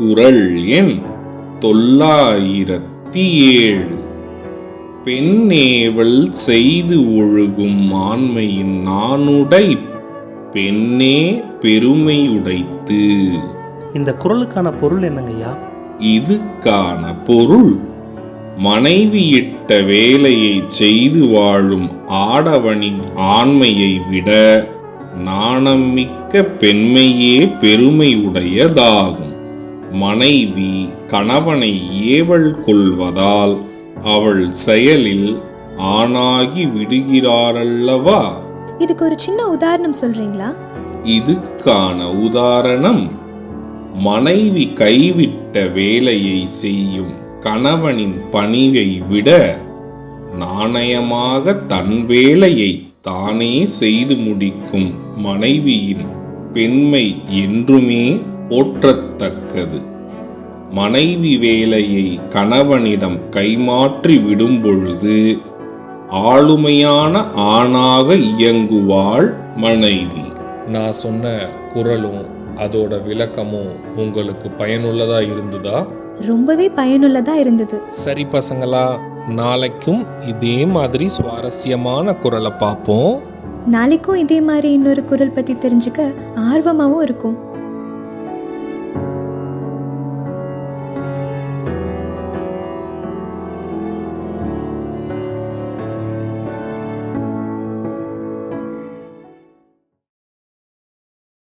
குறள் எண் தொள்ளாயிரத்தி ஏழு பெண்ணேவல் செய்து ஒழுகும் ஆண்மையின் நானுடை பெண்ணே பெருமையுடைத்து. இந்த குறளுக்கான பொருள் என்னங்கய்யா இதுக்கான பொருள் மனைவியிட்ட வேலையை செய்து வாழும் ஆடவனின் ஆண்மையை விட நாணமிக்க பெண்மையே பெருமை உடையதாகும் மனைவி கணவனை ஏவல் கொள்வதால் அவள் செயலில் ஆணாகி விடுகிறாரல்லவா? இதுக்கு ஒரு சின்ன உதாரணம் சொல்றீங்களா? இதுக்கான உதாரணம் மனைவி கைவிட்ட வேலையை செய்யும் கணவனின் பணிவை விட நாணயமாக தன் வேலையை தானே செய்து முடிக்கும் மனைவியின் பெண்மை என்றுமே போற்றத்தக்கது. மனைவி வேலையை கணவனிடம் கைமாற்றி விடும் பொழுது ஆளுமையான ஆணாக இயங்குவாள் மனைவி. நான் சொன்ன குரலும் அதோட விளக்கமும் உங்களுக்கு பயனுள்ளதா இருந்ததா? ரொம்பவே பயனுள்ளதா இருந்தது. சரி பசங்களா நாளைக்கும் இதே மாதிரி சுவாரஸ்யமான குரலை பார்ப்போம். நாளைக்கும் இதே மாதிரி இன்னொரு குரல் பத்தி தெரிஞ்சுக்க ஆர்வமாவும் இருக்கும்.